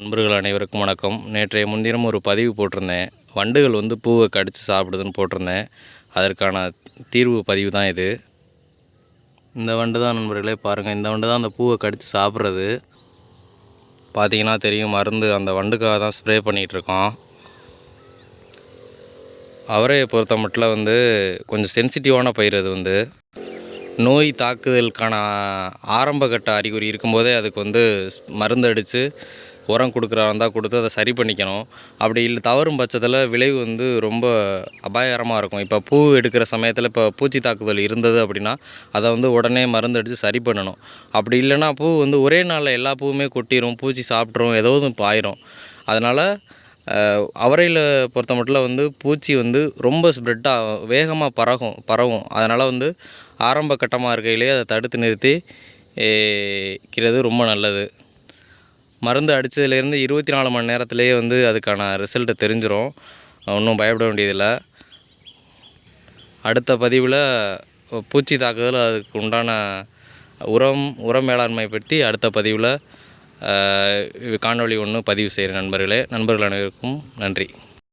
நண்பர்கள் அனைவருக்கும் வணக்கம். நேற்றைய முன்தினம் ஒரு பதிவு போட்டிருந்தேன். வண்டுகள் வந்து பூவை கடித்து சாப்பிடுதுன்னு போட்டிருந்தேன். அதற்கான தீர்வு பதிவு தான் இது. இந்த வண்டு தான் நண்பர்களே பாருங்கள் இந்த வண்டு தான் அந்த பூவை கடித்து சாப்பிட்றது. பார்த்தீங்கன்னா தெரியும் மருந்து அந்த வண்டுக்காக தான் ஸ்ப்ரே பண்ணிகிட்ருக்கோம் அவரையை பொறுத்த மட்டும் வந்து கொஞ்சம் சென்சிட்டிவான பயிர் அது வந்து. நோய் தாக்குதலுக்கான ஆரம்பகட்ட அறிகுறி இருக்கும்போதே அதுக்கு வந்து மருந்து அடித்து உரம் கொடுக்குறா இருந்தால் கொடுத்து அதை சரி பண்ணிக்கணும். அப்படி இல்லை தவறும் பட்சத்தில் விளைவு வந்து ரொம்ப அபாயகரமாக இருக்கும். இப்போ பூ எடுக்கிற சமயத்தில் இப்போ பூச்சி தாக்குதல் இருந்தது அப்படின்னா அதை வந்து உடனே மருந்து அடித்து சரி பண்ணணும். அப்படி இல்லைன்னா பூ வந்து ஒரே நாளில் எல்லா பூவுமே கொட்டிடும் பூச்சி சாப்பிட்ரும் ஏதோ இப்போ பாயிரும். அதனால் அவரையில் பொறுத்த மட்டும் வந்து பூச்சி வந்து ரொம்ப ஸ்ப்ரெட்டாக வேகமாக பரகும் பரவும். அதனால் வந்து ஆரம்ப கட்டமாக இருக்கையிலே அதை தடுத்து நிறுத்தி க்கிறது ரொம்ப நல்லது. மருந்து அடித்ததுலேருந்து இருபத்தி நாலு மணி நேரத்துலேயே வந்து அதுக்கான ரிசல்ட்டு தெரிஞ்சிரும். ஒன்றும் பயப்பட வேண்டியதில்லை. அடுத்த பதிவில் பூச்சி தாக்குதல் அதுக்கு உண்டான உரம் உரம் மேலாண்மை பற்றி அடுத்த பதிவில் காணொளி ஒன்று பதிவு செய்கிறேன் நண்பர்களே. நண்பர்கள் அனைவருக்கும் நன்றி.